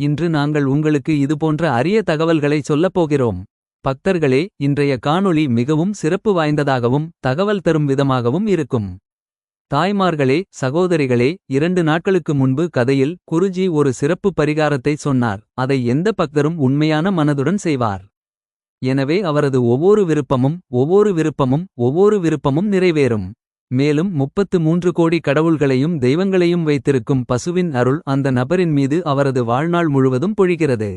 இன்று நாங்கள் உங்களுக்கு இதுபோன்ற அரிய தகவல்களை சொல்லப் போகிறோம். பக்தர்களே இன்றைய காணொளி மிகவும் சிறப்பு வாய்ந்ததாகவும். தகவல் தரும் விதமாகவும் இருக்கும். தாய்மார்களே சகோதரிகளே இரண்டு நாட்களுக்கு முன்பு கதையில். குருஜி ஒரு சிறப்பு பரிகாரத்தை சொன்னார். அதை எந்த பக்தரும் உண்மையான மனதுடன் செய்வார். எனவே அவரது ஒவ்வொரு விருப்பமும் ஒவ்வொரு விருப்பமும் ஒவ்வொரு விருப்பமும் நிறைவேறும். மேலும் முப்பத்து மூன்று கோடி கடவுள்களையும் தெய்வங்களையும் வைத்திருக்கும் பசுவின் அருள் அந்த நபரின் மீது அவரது வாழ்நாள் முழுவதும் பொழிகிறது.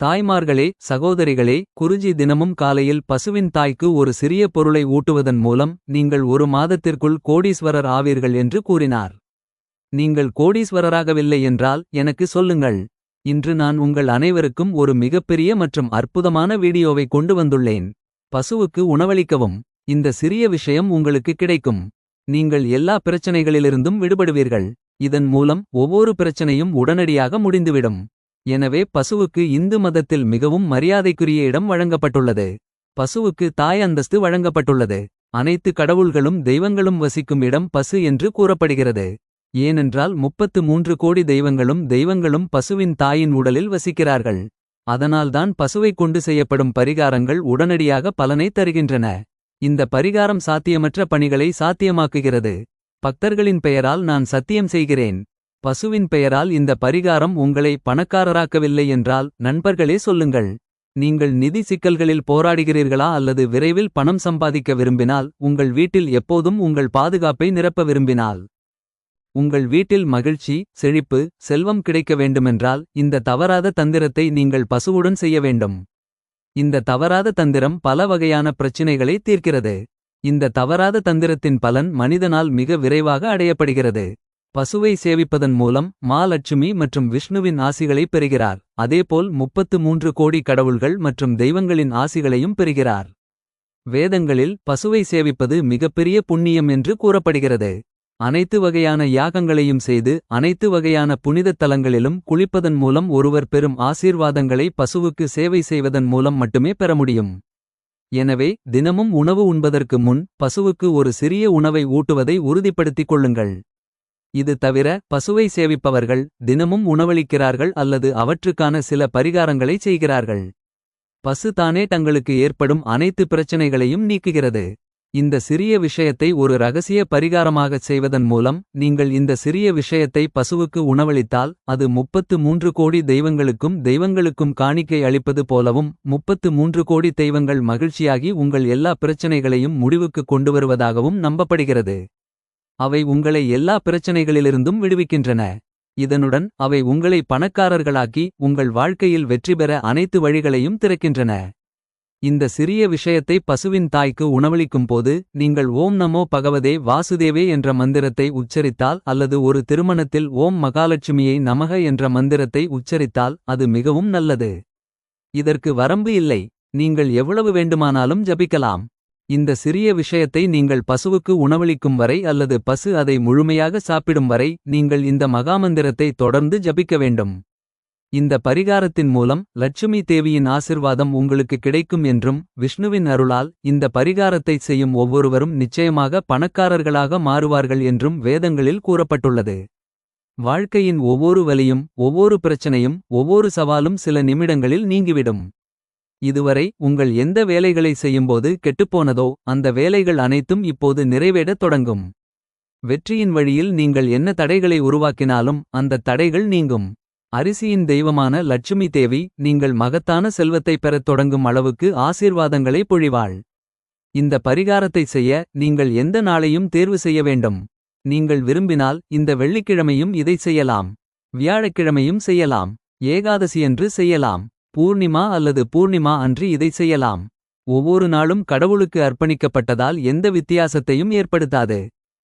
தாய்மார்களே சகோதரிகளே குருஜி தினமும் காலையில் பசுவின் தாய்க்கு ஒரு சிறிய பொருளை ஊட்டுவதன் மூலம். நீங்கள் ஒரு மாதத்திற்குள் கோடீஸ்வரர் ஆவீர்கள் என்று கூறினார். நீங்கள் கோடீஸ்வரராகவில்லை என்றால் எனக்கு சொல்லுங்கள். இன்று நான் உங்கள் அனைவருக்கும் ஒரு மிகப்பெரிய மற்றும் அற்புதமான வீடியோவை கொண்டு வந்துள்ளேன். பசுவுக்கு உணவளிக்கவும் இந்த சிறிய விஷயம் உங்களுக்கு கிடைக்கும். நீங்கள் எல்லா பிரச்சனைகளிலிருந்தும் விடுபடுவீர்கள். இதன் மூலம் ஒவ்வொரு பிரச்சனையும் உடனடியாக முடிந்துவிடும். எனவே பசுவுக்கு இந்து மதத்தில் மிகவும் மரியாதைக்குரிய இடம் வழங்கப்பட்டுள்ளது. பசுவுக்கு தாய் அந்தஸ்து வழங்கப்பட்டுள்ளது. அனைத்து கடவுள்களும் தெய்வங்களும் வசிக்கும் இடம் பசு என்று கூறப்படுகிறது. ஏனென்றால் முப்பத்து மூன்று கோடி தெய்வங்களும் தெய்வங்களும் பசுவின் தாயின் உடலில் வசிக்கிறார்கள். அதனால்தான் பசுவைக் கொண்டு செய்யப்படும் பரிகாரங்கள் உடனடியாக பலனை தருகின்றன. இந்த பரிகாரம் சாத்தியமற்ற பணிகளை சாத்தியமாக்குகிறது. பக்தர்களின் பெயரால் நான் சத்தியம் செய்கிறேன். பசுவின் பெயரால் இந்த பரிகாரம் உங்களை பணக்காரராக்கவில்லை என்றால். நண்பர்களே சொல்லுங்கள். நீங்கள் நிதி சிக்கல்களில் போராடுகிறீர்களா அல்லது விரைவில் பணம் சம்பாதிக்க விரும்பினால். உங்கள் வீட்டில் எப்போதும் உங்கள் பாதுகாப்பை நிரப்ப விரும்பினால். உங்கள் வீட்டில் மகிழ்ச்சி செழிப்பு செல்வம் கிடைக்க வேண்டுமென்றால். இந்த தவறாத தந்திரத்தை நீங்கள் பசுவுடன் செய்ய வேண்டும். இந்த தவறாத தந்திரம் பல வகையான பிரச்சினைகளை தீர்க்கிறது. இந்த தவறாத தந்திரத்தின் பலன் மனிதனால் மிக விரைவாக அடையப்படுகிறது. பசுவை சேவிப்பதன் மூலம் மா லட்சுமி மற்றும் விஷ்ணுவின் ஆசிகளை பெறுகிறார். அதேபோல் முப்பத்து மூன்று கோடி கடவுள்கள் மற்றும் தெய்வங்களின் ஆசிகளையும் பெறுகிறார். வேதங்களில் பசுவை சேவிப்பது மிகப்பெரிய புண்ணியம் என்று கூறப்படுகிறது. அனைத்து வகையான யாகங்களையும் செய்து அனைத்து வகையான புனிதத் தலங்களிலும் குளிப்பதன் மூலம் ஒருவர் பெறும் ஆசீர்வாதங்களை பசுவுக்கு சேவை செய்வதன் மூலம் மட்டுமே பெற முடியும். எனவே தினமும் உணவு உண்பதற்கு முன் பசுவுக்கு ஒரு சிறிய உணவை ஊட்டுவதை உறுதிப்படுத்திக் கொள்ளுங்கள். இது தவிர பசுவை சேவிப்பவர்கள் தினமும் உணவளிக்கிறார்கள் அல்லது அவற்றுக்கான சில பரிகாரங்களை செய்கிறார்கள். பசு தானே தங்களுக்கு ஏற்படும் அனைத்து பிரச்சனைகளையும் நீக்குகிறது. இந்த சிறிய விஷயத்தை ஒரு ரகசிய பரிகாரமாகச் செய்வதன் மூலம். நீங்கள் இந்த சிறிய விஷயத்தை பசுவுக்கு உணவளித்தால். அது முப்பத்து மூன்று கோடி தெய்வங்களுக்கும் தெய்வங்களுக்கும் காணிக்கை அளிப்பது போலவும். முப்பத்து மூன்று கோடி தெய்வங்கள் மகிழ்ச்சியாகி உங்கள் எல்லா பிரச்சனைகளையும் முடிவுக்கு கொண்டுவருவதாகவும் நம்பப்படுகிறது. அவை உங்களை எல்லா பிரச்சனைகளிலிருந்தும் விடுவிக்கின்றன. இதனுடன் அவை உங்களை பணக்காரர்களாக்கி உங்கள் வாழ்க்கையில் வெற்றிபெற அனைத்து வழிகளையும் திறக்கின்றன. இந்த சிறிய விஷயத்தை பசுவின் தாய்க்கு உணவளிக்கும் போது. நீங்கள் ஓம் நமோ பகவதே வாசுதேவே என்ற மந்திரத்தை உச்சரித்தால். அல்லது ஒரு திருமணத்தில் ஓம் மகாலட்சுமியை நமக என்ற மந்திரத்தை உச்சரித்தால். அது மிகவும் நல்லது. இதற்கு வரம்பு இல்லை நீங்கள் எவ்வளவு வேண்டுமானாலும் ஜபிக்கலாம். இந்த சிறிய விஷயத்தை நீங்கள் பசுவுக்கு உணவளிக்கும் வரை அல்லது பசு அதை முழுமையாக சாப்பிடும் வரை. நீங்கள் இந்த மகாமந்திரத்தை தொடர்ந்து ஜபிக்க வேண்டும். இந்த பரிகாரத்தின் மூலம் லட்சுமி தேவியின் ஆசிர்வாதம் உங்களுக்கு கிடைக்கும் என்றும். விஷ்ணுவின் அருளால் இந்த பரிகாரத்தை செய்யும் ஒவ்வொருவரும். நிச்சயமாக பணக்காரர்களாக மாறுவார்கள் என்றும் வேதங்களில் கூறப்பட்டுள்ளது. வாழ்க்கையின் ஒவ்வொரு வலியும் ஒவ்வொரு பிரச்சனையும் ஒவ்வொரு சவாலும் சில நிமிடங்களில் நீங்கிவிடும். இதுவரை உங்கள் எந்த வேலைகளை செய்யும்போது கெட்டுப்போனதோ. அந்த வேலைகள் அனைத்தும் இப்போது நிறைவேறத் தொடங்கும். வெற்றியின் வழியில் நீங்கள் என்ன தடைகளை உருவாக்கினாலும். அந்த தடைகள் நீங்கும். அரிசியின் தெய்வமான லட்சுமி தேவி நீங்கள் மகத்தான செல்வத்தை பெறத் தொடங்கும் அளவுக்கு ஆசீர்வாதங்களை பொழிவாள். இந்த பரிகாரத்தை செய்ய நீங்கள் எந்த நாளையும் தேர்வு செய்ய வேண்டும். நீங்கள் விரும்பினால் இந்த வெள்ளிக்கிழமையும் இதை செய்யலாம். வியாழக்கிழமையும் செய்யலாம் ஏகாதசியன்று செய்யலாம். பூர்ணிமா அல்லது பூர்ணிமா அன்று இதை செய்யலாம். ஒவ்வொரு நாளும் கடவுளுக்கு அர்ப்பணிக்கப்பட்டதால் எந்த வித்தியாசத்தையும் ஏற்படுத்தாது.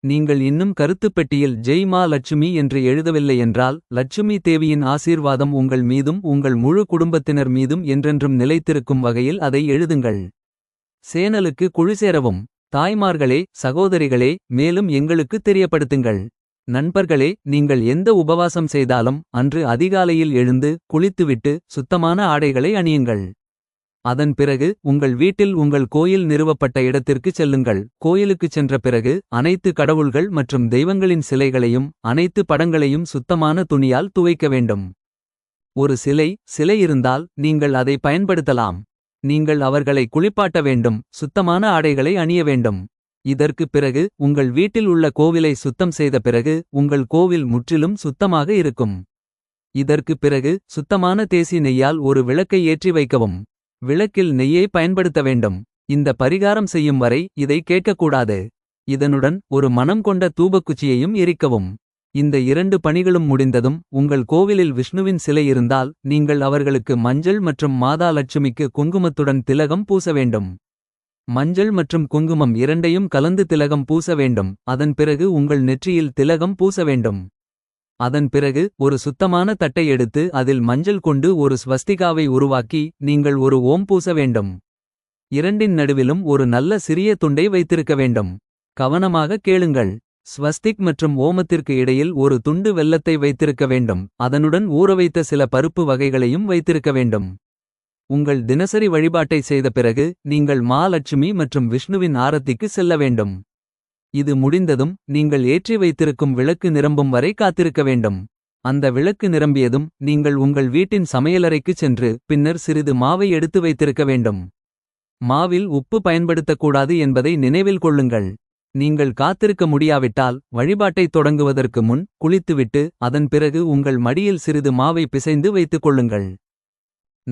நீங்கள் இன்னும் கருத்துப் பெட்டியில் ஜெய் மா லட்சுமி என்று எழுதவில்லை என்றால். லட்சுமி தேவியின் ஆசீர்வாதம் உங்கள் மீதும் உங்கள் முழு குடும்பத்தினர் மீதும் என்றென்றும் நிலைத்திருக்கும் வகையில் அதை எழுதுங்கள். சேனலுக்கு குழு சேரவும் தாய்மார்களே சகோதரிகளே மேலும் எங்களுக்கு தெரியப்படுத்துங்கள். நண்பர்களே நீங்கள் எந்த உபவாசம் செய்தாலும் அன்று அதிகாலையில் எழுந்து குளித்துவிட்டு சுத்தமான ஆடைகளை அணியுங்கள். அதன் பிறகு உங்கள் வீட்டில் உங்கள் கோயில் நிறுவப்பட்ட இடத்திற்குச் செல்லுங்கள். கோயிலுக்குச் சென்ற பிறகு அனைத்து கடவுள்கள் மற்றும் தெய்வங்களின் சிலைகளையும். அனைத்து படங்களையும் சுத்தமான துணியால் துவைக்க வேண்டும். ஒரு சிலை சிலை இருந்தால் நீங்கள் அதை பயன்படுத்தலாம் நீங்கள் அவர்களை குளிப்பாட்ட வேண்டும் சுத்தமான ஆடைகளை அணிய வேண்டும் இதற்குப் பிறகு உங்கள் வீட்டில் உள்ள கோவிலை சுத்தம் செய்த பிறகு உங்கள் கோவில் முற்றிலும் சுத்தமாக இருக்கும் இதற்குப் பிறகு சுத்தமான தேசி நெய்யால் ஒரு விளக்கை ஏற்றி வைக்கவும் விளக்கில் நெய்யை பயன்படுத்த வேண்டும். இந்த பரிகாரம் செய்யும் வரை இதை கேட்கக்கூடாது. இதனுடன் ஒரு மனம் கொண்ட தூபக்குச்சியையும் எரிக்கவும். இந்த இரண்டு பணிகளும் முடிந்ததும் உங்கள் கோவிலில் விஷ்ணுவின் சிலை இருந்தால் நீங்கள் அவர்களுக்கு மஞ்சள் மற்றும் மாதா லட்சுமிக்கு குங்குமத்துடன் திலகம் பூச வேண்டும். மஞ்சள் மற்றும் குங்குமம் இரண்டையும் கலந்து திலகம் பூச வேண்டும். அதன் பிறகு உங்கள் நெற்றியில் திலகம் பூச வேண்டும். அதன் பிறகு ஒரு சுத்தமான தட்டை எடுத்து அதில் மஞ்சள் கொண்டு ஒரு ஸ்வஸ்திகாவை உருவாக்கி நீங்கள் ஒரு ஓம் பூச வேண்டும். இரண்டின் நடுவிலும் ஒரு நல்ல சிறிய துண்டை வைத்திருக்க வேண்டும். கவனமாக கேளுங்கள். ஸ்வஸ்திக் மற்றும் ஓமத்திற்கு இடையில் ஒரு துண்டு வெல்லத்தை வைத்திருக்க வேண்டும். அதனுடன் ஊறவைத்த சில பருப்பு வகைகளையும் வைத்திருக்க வேண்டும். உங்கள் தினசரி வழிபாட்டை செய்த பிறகு நீங்கள் மாலட்சுமி மற்றும் விஷ்ணுவின் ஆரத்திக்கு செல்ல வேண்டும். இது முடிந்ததும் நீங்கள் ஏற்றி வைத்திருக்கும் விளக்கு நிரம்பும் வரை காத்திருக்க வேண்டும். அந்த விளக்கு நிரம்பியதும் நீங்கள் உங்கள் வீட்டின் சமையலறைக்குச் சென்று பின்னர் சிறிது மாவை எடுத்து வைத்திருக்க வேண்டும். மாவில் உப்பு பயன்படுத்தக்கூடாது என்பதை நினைவில் கொள்ளுங்கள். நீங்கள் காத்திருக்க முடியாவிட்டால் வழிபாட்டைத் தொடங்குவதற்கு முன் குளித்துவிட்டு அதன் பிறகு உங்கள் மடியில் சிறிது மாவை பிசைந்து வைத்துக் கொள்ளுங்கள்.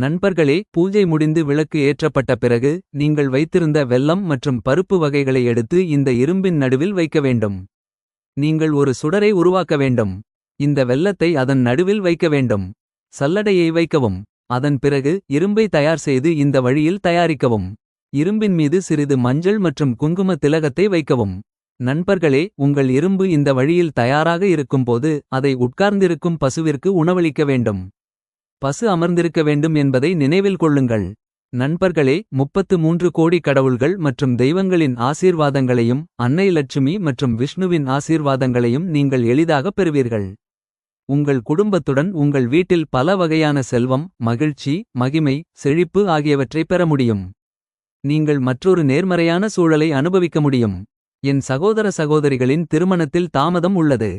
நண்பர்களே பூஜை முடிந்து விளக்கு ஏற்றப்பட்ட பிறகு நீங்கள் வைத்திருந்த வெல்லம் மற்றும் பருப்பு வகைகளை எடுத்து இந்த இரும்பின் நடுவில் வைக்க வேண்டும். நீங்கள் ஒரு சுடரை உருவாக்க வேண்டும். இந்த வெல்லத்தை அதன் நடுவில் வைக்க வேண்டும். சல்லடையை வைக்கவும். அதன் பிறகு இரும்பை தயார் செய்து இந்த வழியில் தயாரிக்கவும். இரும்பின் மீது சிறிது மஞ்சள் மற்றும் குங்கும திலகத்தை வைக்கவும். நண்பர்களே உங்கள் இரும்பு இந்த வழியில் தயாராக இருக்கும்போது அதை உட்கார்ந்திருக்கும் பசுவிற்கு உணவளிக்க வேண்டும். பசு அமர்ந்திருக்க வேண்டும் என்பதை நினைவில் கொள்ளுங்கள். நண்பர்களே முப்பத்து மூன்று கோடி கடவுள்கள் மற்றும் தெய்வங்களின் ஆசீர்வாதங்களையும் அன்னை லட்சுமி மற்றும் விஷ்ணுவின் ஆசீர்வாதங்களையும் நீங்கள் எளிதாகப் பெறுவீர்கள். உங்கள் குடும்பத்துடன் உங்கள் வீட்டில் பல வகையான செல்வம் மகிழ்ச்சி மகிமை செழிப்பு ஆகியவற்றைப் பெற முடியும். நீங்கள் மற்றொரு நேர்மறையான சூழலை அனுபவிக்க முடியும். என் சகோதர சகோதரிகளின் திருமணத்தில் தாமதம் உள்ளது.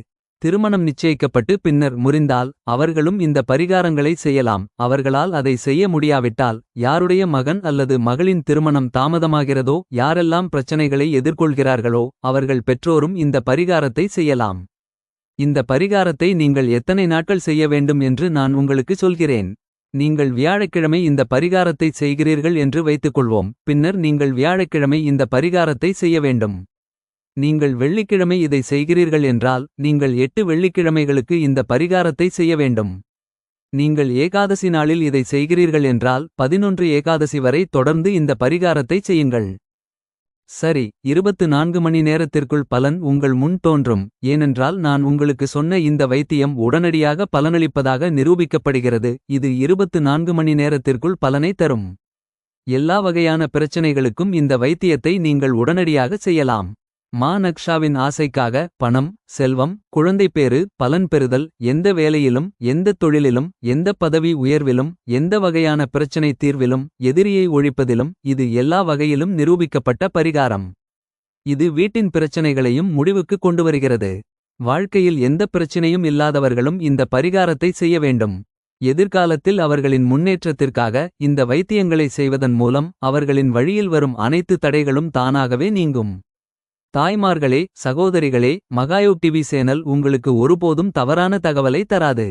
திருமணம் நிச்சயிக்கப்பட்டு பின்னர் முறிந்தால் அவர்களும் இந்த பரிகாரங்களை செய்யலாம். அவர்களால் அதை செய்ய முடியாவிட்டால் யாருடைய மகன் அல்லது மகளின் திருமணம் தாமதமாகிறதோ யாரெல்லாம் பிரச்சனைகளை எதிர்கொள்கிறார்களோ அவர்கள் பெற்றோரும் இந்த பரிகாரத்தை செய்யலாம். இந்த பரிகாரத்தை நீங்கள் எத்தனை நாட்கள் செய்ய வேண்டும் என்று நான் உங்களுக்கு சொல்கிறேன். நீங்கள் வியாழக்கிழமை இந்த பரிகாரத்தை செய்கிறீர்கள் என்று வைத்துக்கொள்வோம். பின்னர் நீங்கள் வியாழக்கிழமை இந்த பரிகாரத்தை செய்ய வேண்டும். நீங்கள் வெள்ளிக்கிழமை இதை செய்கிறீர்கள் என்றால் நீங்கள் எட்டு வெள்ளிக்கிழமைகளுக்கு இந்த பரிகாரத்தை செய்ய வேண்டும். நீங்கள் ஏகாதசி நாளில் இதை செய்கிறீர்கள் என்றால் பதினொன்று ஏகாதசி வரை தொடர்ந்து இந்த பரிகாரத்தை செய்யுங்கள். சரி இருபத்து நான்கு மணி நேரத்திற்குள் பலன் உங்கள் முன் தோன்றும் ஏனென்றால் நான் உங்களுக்கு சொன்ன இந்த வைத்தியம் உடனடியாக பலனளிப்பதாக நிரூபிக்கப்படுகிறது இது இருபத்து நான்கு மணி நேரத்திற்குள் பலனை தரும். எல்லா வகையான பிரச்சனைகளுக்கும் இந்த வைத்தியத்தை நீங்கள் உடனடியாக செய்யலாம். மாநக்ஷாவின் ஆசைக்காக பணம் செல்வம் குழந்தைப்பேறு பலன் பெறுதல் எந்த வேலையிலும் எந்த தொழிலிலும் எந்த பதவி உயர்விலும் எந்த வகையான பிரச்சனை தீர்விலும் எதிரியை ஒழிப்பதிலும் இது எல்லா வகையிலும் நிரூபிக்கப்பட்ட பரிகாரம். இது வீட்டின் பிரச்சனைகளையும் முடிவுக்கு கொண்டு வருகிறது வாழ்க்கையில் எந்த பிரச்சனையும் இல்லாதவர்களும் இந்த பரிகாரத்தை செய்ய வேண்டும். எதிர்காலத்தில் அவர்களின் முன்னேற்றத்திற்காக இந்த வைத்தியங்களை செய்வதன் மூலம் அவர்களின் வழியில் வரும் அனைத்து தடைகளும் தானாகவே நீங்கும். தாய்மார்களே சகோதரிகளே மகாயோக் டிவி சேனல் உங்களுக்கு ஒருபோதும் தவறான தகவலை தராது.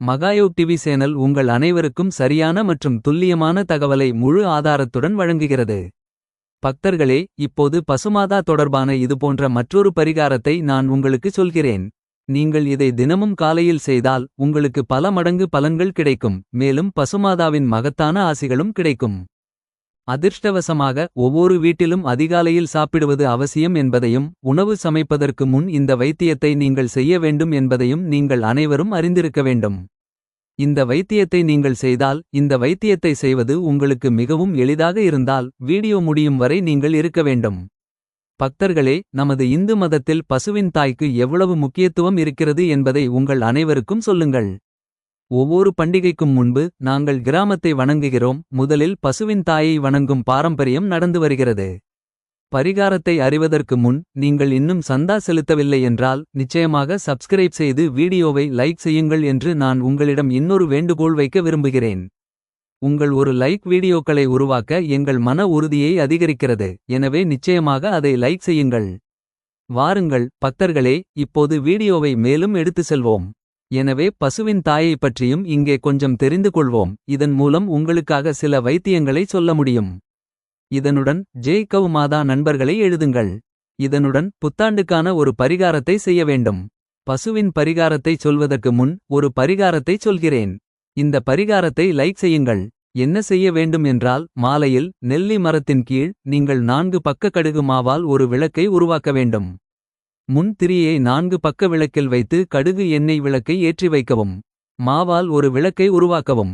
மகாயோக் டிவி சேனல் உங்கள் அனைவருக்கும் சரியான மற்றும் துல்லியமான தகவலை முழு ஆதாரத்துடன் வழங்குகிறது. பக்தர்களே இப்போது பசுமாதா தொடர்பான இதுபோன்ற மற்றொரு பரிகாரத்தை நான் உங்களுக்கு சொல்கிறேன். நீங்கள் இதை தினமும் காலையில் செய்தால் உங்களுக்கு பல மடங்கு பலன்கள் கிடைக்கும் மேலும் பசுமாதாவின் மகத்தான ஆசிகளும் கிடைக்கும். அதிர்ஷ்டவசமாக ஒவ்வொரு வீட்டிலும் அதிகாலையில் சாப்பிடுவது அவசியம் என்பதையும் உணவு சமைப்பதற்கு முன் இந்த வைத்தியத்தை நீங்கள் செய்ய வேண்டும் என்பதையும் நீங்கள் அனைவரும் அறிந்திருக்க வேண்டும். இந்த வைத்தியத்தை நீங்கள் செய்தால் இந்த வைத்தியத்தை செய்வது உங்களுக்கு மிகவும் எளிதாக இருந்தால் வீடியோ முடியும் வரை நீங்கள் இருக்க வேண்டும். பக்தர்களே நமது இந்து மதத்தில் பசுவின் தாய்க்கு எவ்வளவு முக்கியத்துவம் இருக்கிறது என்பதை உங்கள் அனைவருக்கும் சொல்லுங்கள். ஒவ்வொரு பண்டிகைக்கும் முன்பு நாங்கள் கிராமத்தை வணங்குகிறோம் முதலில் பசுவின் தாயை வணங்கும் பாரம்பரியம் நடந்து வருகிறது பரிகாரத்தை அறிவதற்கு முன் நீங்கள் இன்னும் சந்தா செலுத்தவில்லை என்றால் நிச்சயமாக சப்ஸ்கிரைப் செய்து வீடியோவை லைக் செய்யுங்கள் என்று நான் உங்களிடம் இன்னொரு வேண்டுகோள் வைக்க விரும்புகிறேன். உங்கள் ஒரு லைக் வீடியோக்களை உருவாக்க எங்கள் மன உறுதியை அதிகரிக்கிறது எனவே நிச்சயமாக அதை லைக் செய்யுங்கள். வாருங்கள் பக்தர்களே இப்போது வீடியோவை மேலும் எடுத்து செல்வோம். எனவே பசுவின் தாயை பற்றியும் இங்கே கொஞ்சம் தெரிந்து கொள்வோம் இதன் மூலம் உங்களுக்காக சில வைத்தியங்களை சொல்ல முடியும். இதனுடன் ஜெய்கவ் மாதா நண்பர்களை எழுதுங்கள். இதனுடன் புத்தாண்டுக்கான ஒரு பரிகாரத்தை செய்ய வேண்டும். பசுவின் பரிகாரத்தை சொல்வதற்கு முன் ஒரு பரிகாரத்தை சொல்கிறேன். இந்த பரிகாரத்தை லைக் செய்யுங்கள். என்ன செய்ய வேண்டும் என்றால் மாலையில் நெல்லி மரத்தின் கீழ் நீங்கள் நான்கு பக்க கடுகு மாவால் ஒரு விளக்கை உருவாக்க வேண்டும். முன் திரியை நான்கு பக்க விளக்கில் வைத்து கடுகு எண்ணெய் விளக்கை ஏற்றி வைக்கவும். மாவால் ஒரு விளக்கை உருவாக்கவும்.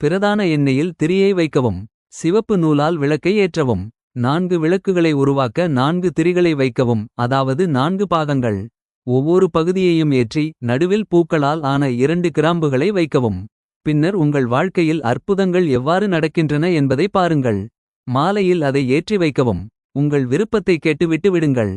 பிரதான எண்ணெயில் திரியை வைக்கவும். சிவப்பு நூலால் விளக்கை ஏற்றவும். நான்கு விளக்குகளை உருவாக்க நான்கு திரிகளை வைக்கவும் அதாவது நான்கு பாகங்கள். ஒவ்வொரு பகுதியையும் ஏற்றி நடுவில் பூக்களால் ஆன இரண்டு கிராம்புகளை வைக்கவும். பின்னர் உங்கள் வாழ்க்கையில் அற்புதங்கள் எவ்வாறு நடக்கின்றன என்பதை பாருங்கள். மாலையில் அதை ஏற்றி வைக்கவும். உங்கள் விருப்பத்தை கேட்டுவிட்டு விடுங்கள்.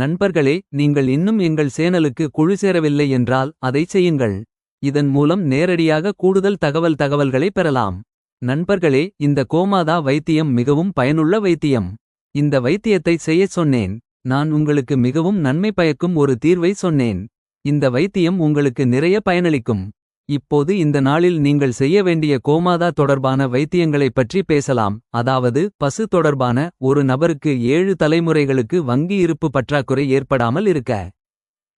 நண்பர்களே நீங்கள் இன்னும் எங்கள் சேனலுக்கு குழு சேரவில்லை என்றால் அதை செய்யுங்கள். இதன் மூலம் நேரடியாக கூடுதல் தகவல் தகவல்களை பெறலாம். நண்பர்களே இந்த கோமாதா வைத்தியம் மிகவும் பயனுள்ள வைத்தியம். இந்த வைத்தியத்தை செய்யச் சொன்னேன். நான் உங்களுக்கு மிகவும் நன்மை பயக்கும் ஒரு தீர்வை சொன்னேன். இந்த வைத்தியம் உங்களுக்கு நிறைய பயனளிக்கும். இப்போது இந்த நாளில் நீங்கள் செய்ய வேண்டிய கோமாதா தொடர்பான வைத்தியங்களைப் பற்றி பேசலாம். அதாவது பசு தொடர்பான ஒரு நபருக்கு ஏழு தலைமுறைகளுக்கு வங்கி இருப்பு பற்றாக்குறை ஏற்படாமல் இருக்க.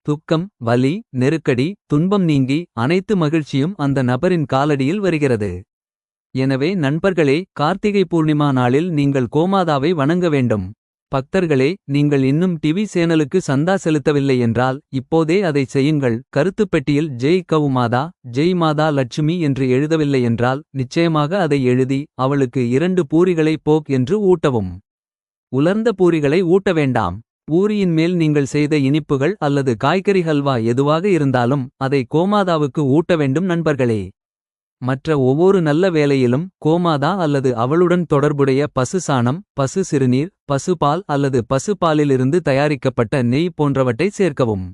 துக்கம் வலி நெருக்கடி துன்பம் நீங்கி அனைத்து மகிழ்ச்சியும் அந்த நபரின் காலடியில் வருகிறது. எனவே நண்பர்களே கார்த்திகை பூர்ணிமா நாளில் நீங்கள் கோமாதாவை வணங்க வேண்டும். பக்தர்களே நீங்கள் இன்னும் டிவி சேனலுக்கு சந்தா செலுத்தவில்லை என்றால் இப்போதே அதை செய்யுங்கள் கருத்துப் பெட்டியில் ஜெய் கவு மாதா ஜெய் மாதா லட்சுமி என்று எழுதவில்லை என்றால் நிச்சயமாக அதை எழுதி அவளுக்கு இரண்டு பூரிகளை போக் என்று ஊட்டவும். உலர்ந்த பூரிகளை ஊட்ட வேண்டாம். ஊரியின் மேல் நீங்கள் செய்த இனிப்புகள் அல்லது காய்கறி ஹல்வா எதுவாக இருந்தாலும் அதை கோமாதாவுக்கு ஊட்ட வேண்டும் நண்பர்களே. மற்ற ஒவ்வொரு நல்ல வேலையிலும் கோமாதா அல்லது அவளுடன் தொடர்புடைய பசு சாணம் பசு சிறுநீர் பசுபால் அல்லது பசுபாலிலிருந்து தயாரிக்கப்பட்ட நெய் போன்றவற்றை சேர்க்கவும்.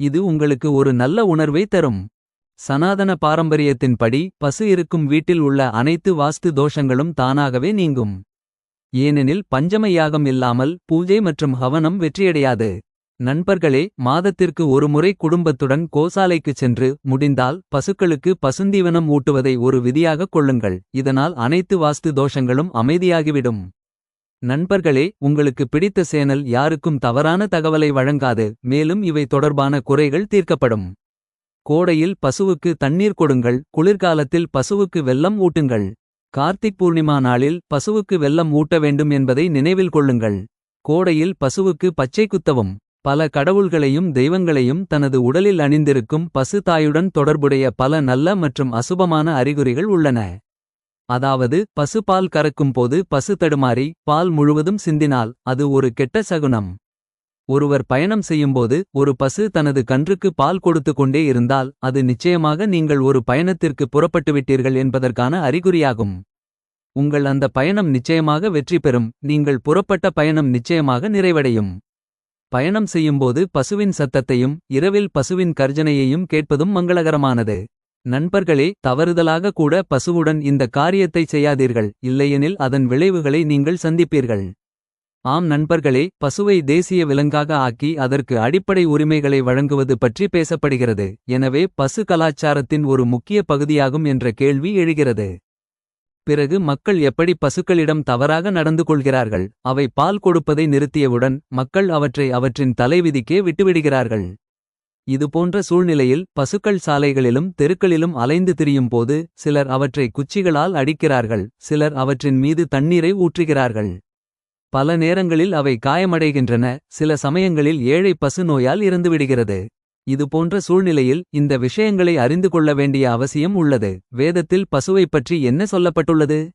இது உங்களுக்கு ஒரு நல்ல உணர்வை தரும். சனாதன பாரம்பரியத்தின்படி பசு இருக்கும் வீட்டில் உள்ள அனைத்து வாஸ்து தோஷங்களும் தானாகவே நீங்கும். ஏனெனில் பஞ்சம யாகம் இல்லாமல் பூஜை மற்றும் ஹவனம் வெற்றியடையாது. நண்பர்களே மாதத்திற்கு ஒரு முறை குடும்பத்துடன் கோசாலைக்குச் சென்று முடிந்தால் பசுக்களுக்கு பசுந்தீவனம் ஊட்டுவதை ஒரு விதியாகக் கொள்ளுங்கள் இதனால் அனைத்து வாஸ்து தோஷங்களும் அமைதியாகிவிடும். நண்பர்களே உங்களுக்கு பிடித்த சேனல் யாருக்கும் தவறான தகவலை வழங்காது மேலும் இவை தொடர்பான குறைகள் தீர்க்கப்படும். கோடையில் பசுவுக்கு தண்ணீர் கொடுங்கள் குளிர்காலத்தில் பசுவுக்கு வெள்ளம் ஊட்டுங்கள். கார்த்திக் பூர்ணிமா நாளில் பசுவுக்கு வெள்ளம் ஊட்ட வேண்டும் என்பதை நினைவில் கொள்ளுங்கள். கோடையில் பசுவுக்கு பச்சை குத்தவும். பல கடவுள்களையும் தெய்வங்களையும் தனது உடலில் அணிந்திருக்கும் பசு தாயுடன் தொடர்புடைய பல நல்ல மற்றும் அசுபமான அறிகுறிகள் உள்ளன. அதாவது பசு பால் கறக்கும் போது பசு தடுமாறி பால் முழுவதும் சிந்தினால் அது ஒரு கெட்ட சகுனம். ஒருவர் பயணம் செய்யும்போது ஒரு பசு தனது கன்றுக்கு பால் கொடுத்து கொண்டே இருந்தால் அது நிச்சயமாக நீங்கள் ஒரு பயணத்திற்கு புறப்பட்டுவிட்டீர்கள் என்பதற்கான அறிகுறியாகும். உங்கள் அந்த பயணம் நிச்சயமாக வெற்றி பெறும் நீங்கள் புறப்பட்ட பயணம் நிச்சயமாக நிறைவடையும். பயணம் செய்யும்போது பசுவின் சத்தத்தையும் இரவில் பசுவின் கர்ஜனையையும் கேட்பதும் மங்களகரமானது. நண்பர்களே தவறுதலாக கூட பசுவுடன் இந்த காரியத்தை செய்யாதீர்கள் இல்லையெனில் அதன் விளைவுகளை நீங்கள் சந்திப்பீர்கள். ஆம் நண்பர்களே பசுவை தேசிய விலங்காக ஆக்கி அதற்கு அடிப்படை உரிமைகளை வழங்குவது பற்றி பேசப்படுகிறது எனவே பசு கலாச்சாரத்தின் ஒரு முக்கிய பகுதியாகும் என்ற கேள்வி எழுகிறது. பிறகு மக்கள் எப்படி பசுக்களிடம் தவறாக நடந்து கொள்கிறார்கள் அவை பால் கொடுப்பதை நிறுத்தியவுடன் மக்கள் அவற்றை அவற்றின் தலைவிதிக்கே விட்டுவிடுகிறார்கள். இதுபோன்ற சூழ்நிலையில் பசுக்கள் சாலைகளிலும் தெருக்களிலும் அலைந்து திரியும் போது சிலர் அவற்றை குச்சிகளால் அடிக்கிறார்கள் சிலர் அவற்றின் மீது தண்ணீரை ஊற்றுகிறார்கள். பல நேரங்களில் அவை காயமடைகின்றன சில சமயங்களில் ஏழை பசு நோயால் இறந்துவிடுகிறது. இதுபோன்ற சூழ்நிலையில் இந்த விஷயங்களை அறிந்து கொள்ள வேண்டிய அவசியம் உள்ளது. வேதத்தில் பசுவைப் பற்றி என்ன சொல்லப்பட்டுள்ளது.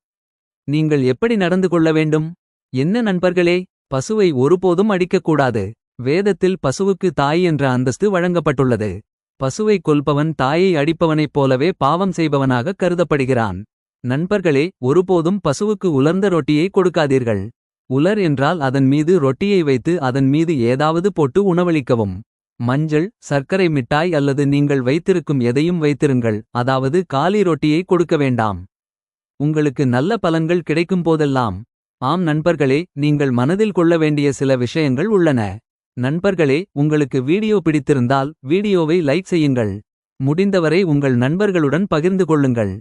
நீங்கள் எப்படி நடந்து கொள்ள வேண்டும். என்ன நண்பர்களே பசுவை ஒருபோதும் அடிக்கக்கூடாது. வேதத்தில் பசுவுக்கு தாய் என்ற அந்தஸ்து வழங்கப்பட்டுள்ளது. பசுவை கொல்பவன் தாயை அடிப்பவனைப் போலவே பாவம் செய்பவனாக கருதப்படுகிறான். நண்பர்களே ஒருபோதும் பசுவுக்கு உலர்ந்த ரொட்டியை கொடுக்காதீர்கள். உலர் என்றால் அதன் மீது ரொட்டியை வைத்து அதன் மீது ஏதாவது போட்டு உணவளிக்கவும். மஞ்சள் சர்க்கரை மிட்டாய் அல்லது நீங்கள் வைத்திருக்கும் எதையும் வைத்திருங்கள் அதாவது காலி ரொட்டியை கொடுக்க வேண்டாம். உங்களுக்கு நல்ல பலன்கள் கிடைக்கும் போதெல்லாம். ஆம் நண்பர்களே நீங்கள் மனதில் கொள்ள வேண்டிய சில விஷயங்கள் உள்ளன. நண்பர்களே உங்களுக்கு வீடியோ பிடித்திருந்தால் வீடியோவை லைக் செய்யுங்கள். முடிந்தவரை உங்கள் நண்பர்களுடன் பகிர்ந்து கொள்ளுங்கள்.